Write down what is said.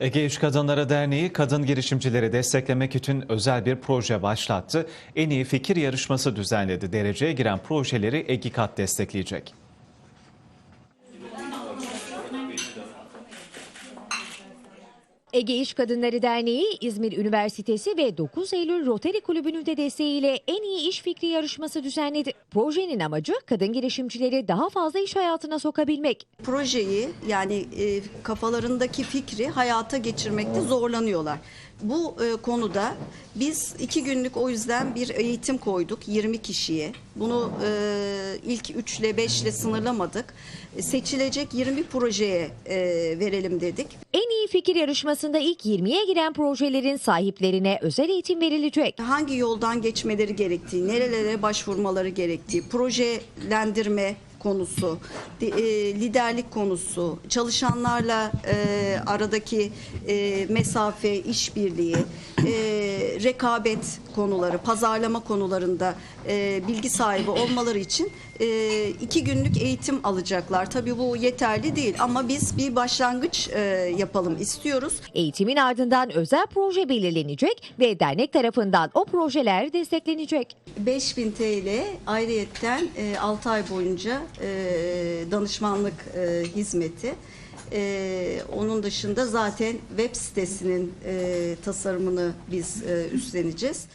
Ege İş Kadınları Derneği kadın girişimcileri desteklemek için özel bir proje başlattı. En iyi fikir yarışması düzenledi. Dereceye giren projeleri EGİKAT destekleyecek. Ege İş Kadınları Derneği, İzmir Üniversitesi ve 9 Eylül Rotary Kulübü'nün de desteğiyle en iyi iş fikri yarışması düzenledi. Projenin amacı kadın girişimcileri daha fazla iş hayatına sokabilmek. projeyi yani e, kafalarındaki fikri hayata geçirmekte zorlanıyorlar. Bu e, konuda biz iki günlük o yüzden bir eğitim koyduk 20 kişiye. Bunu e, ilk 3 ile 5 ile sınırlamadık. E, Seçilecek 20 projeye e, verelim dedik. En iyi fikir yarışmasında ilk 20'ye giren projelerin sahiplerine özel eğitim verilecek. hangi yoldan geçmeleri gerektiği, nerelere başvurmaları gerektiği, projelendirme konusu, e, liderlik konusu, çalışanlarla e, aradaki e, mesafe, işbirliği, e, rekabet konuları, pazarlama konularında e, bilgi sahibi olmaları için e, iki günlük eğitim alacaklar. Tabii bu yeterli değil ama biz bir başlangıç e, yapalım istiyoruz. Eğitimin ardından özel proje belirlenecek ve dernek tarafından o projeler desteklenecek. 5000 TL ayrıyetten 6 ay boyunca e, danışmanlık e, hizmeti. E, onun dışında zaten web sitesinin e, tasarımını biz e, üstleneceğiz.